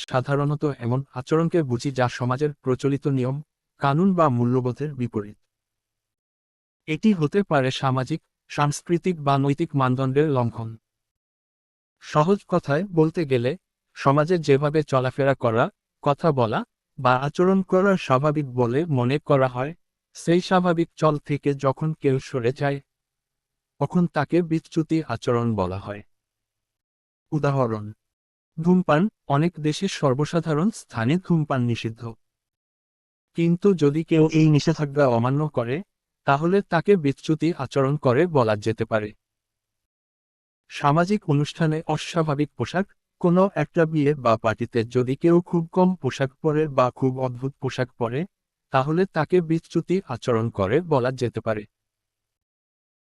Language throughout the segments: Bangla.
সাধারণত এমন আচরণকে বুঝি যা সমাজের প্রচলিত নিয়ম, কানুন বা মূল্যবোধের বিপরীত। এটি হতে পারে সামাজিক, সাংস্কৃতিক বা নৈতিক মানদণ্ডের লঙ্ঘন। সহজ কথায় বলতে গেলে, সমাজে যেভাবে চলাফেরা করা, কথা বলা বা আচরণ করা স্বাভাবিক বলে মনে করা হয়, সেই স্বাভাবিক চল থেকে যখন কেউ সরে যায়, তখন তাকে বিচ্যুতি আচরণ বলা হয়। উদাহরণ ধূমপান অনেক দেশের সর্বসাধারণ স্থানে ধূমপান নিষিদ্ধ। কিন্তু যদি কেউ এই নিষেধাজ্ঞা অমান্য করে, তাহলে তাকে বিচ্যুতি আচরণ করে বলা যেতে পারে। সামাজিক অনুষ্ঠানে অস্বাভাবিক পোশাক, কোনো একটা বিয়ে বা পার্টিতে যদি কেউ খুব কম পোশাক পরে বা খুব অদ্ভুত পোশাক পরে, তাহলে তাকে বিচ্যুতি আচরণ করে বলা যেতে পারে।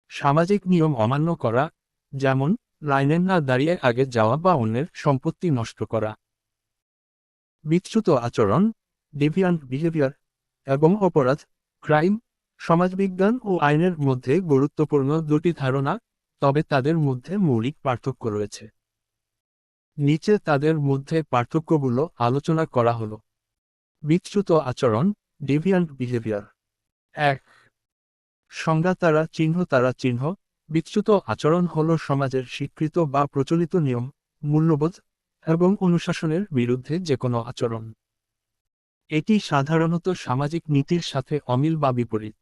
সামাজিক নিয়ম অমান্য করা, যেমন লাইনে না দাঁড়িয়ে আগে যাওয়া বা অন্যের সম্পত্তি নষ্ট করা। বিচ্যুত আচরণ ডেভিয়ান্ট বিহেভিয়ার এবং অপরাধ ক্রাইম সমাজবিজ্ঞান ও আইনের মধ্যে গুরুত্বপূর্ণ দুটি ধারণা, তবে তাদের মধ্যে মৌলিক পার্থক্য রয়েছে। নিচে তাদের মধ্যে পার্থক্যগুলো আলোচনা করা হলো। বিচ্যুত আচরণ ডেভিয়ান্ট বিহেভিয়ার এক, সংজ্ঞা তারা চিহ্ন তারা চিহ্ন বিচ্যুত আচরণ হল সমাজের স্বীকৃত বা প্রচলিত নিয়ম, মূল্যবোধ, এবং অনুশাসনের বিরুদ্ধে যে কোনো আচরণ। এটি সাধারণত সামাজিক নীতির সাথে অমিল বা বিপরীত।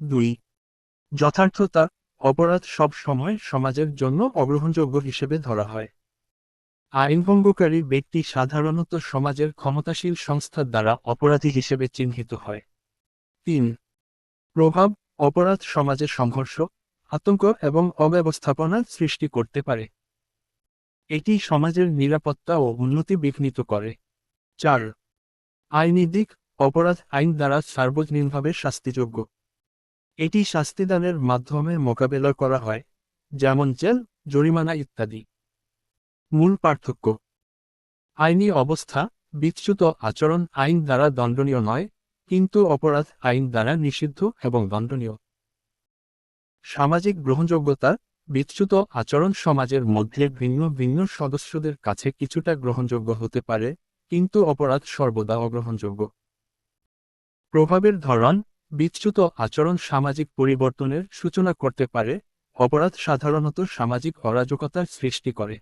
দুই, যথার্থতা, অপরাধ সব সময় সমাজের জন্য অগ্রহণযোগ্য হিসেবে ধরা হয়। আইনভঙ্গকারী ব্যক্তি সাধারণত সমাজের ক্ষমতাশীল সংস্থার দ্বারা অপরাধী হিসেবে চিহ্নিত হয়। তিন, প্রভাব অপরাধ সমাজের সংঘর্ষ, আতঙ্ক এবং অব্যবস্থাপনার সৃষ্টি করতে পারে। এটি সমাজের নিরাপত্তা ও উন্নতি বিঘ্নিত করে। চার, আইনি দিক, অপরাধ আইন দ্বারা সার্বজনীনভাবে শাস্তিযোগ্য। এটি শাস্তিদানের মাধ্যমে মোকাবেলা করা হয়, যেমন জেল, জরিমানা ইত্যাদি। মূল পার্থক্য, আইনি অবস্থা, বিচ্যুত আচরণ আইন দ্বারা দণ্ডনীয় নয় কিন্তু অপরাধ আইন দ্বারা নিষিদ্ধ এবং দণ্ডনীয়। সামাজিক গ্রহণযোগ্যতা, বিচ্যুত আচরণ সমাজের মধ্যে ভিন্ন ভিন্ন সদস্যদের কাছে কিছুটা গ্রহণযোগ্য হতে পারে, কিন্তু অপরাধ সর্বদা অগ্রহণযোগ্য। প্রভাবের ধরন, বিচ্যুত আচরণ সামাজিক পরিবর্তনের সূচনা করতে পারে, অপরাধ সাধারণত সামাজিক অরাজকতার সৃষ্টি করে।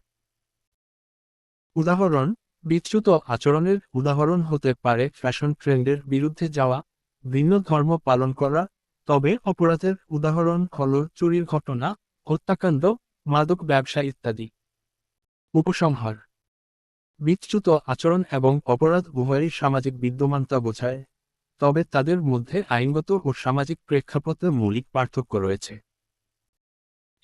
উদাহরণ বিচ্যুত আচরণের উদাহরণ হতে পারে ফ্যাশন ট্রেন্ডের বিরুদ্ধে যাওয়া, ভিন্ন ধর্ম পালন করা, তবে অপরাধের উদাহরণ হল চুরির ঘটনা, হত্যাকাণ্ড, মাদক ব্যবসা ইত্যাদি। উপসংহার। বিচ্যুত আচরণ এবং অপরাধ উভয়ই সামাজিক বিদ্যমানতা বোঝায়, তবে তাদের মধ্যে আইনগত ও সামাজিক প্রেক্ষাপটে মৌলিক পার্থক্য রয়েছে।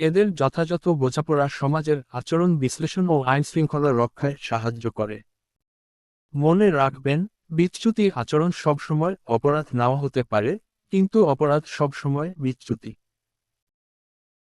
এদের যথাযথ বোঝাপড়া সমাজের আচরণ বিশ্লেষণ ও আইন শৃঙ্খলা রক্ষায় সাহায্য করে। মনে রাখবেন, বিচ্যুতি আচরণ সবসময় অপরাধ নেওয়া হতে পারে, কিন্তু অপরাধ সবসময় বিচ্যুতি।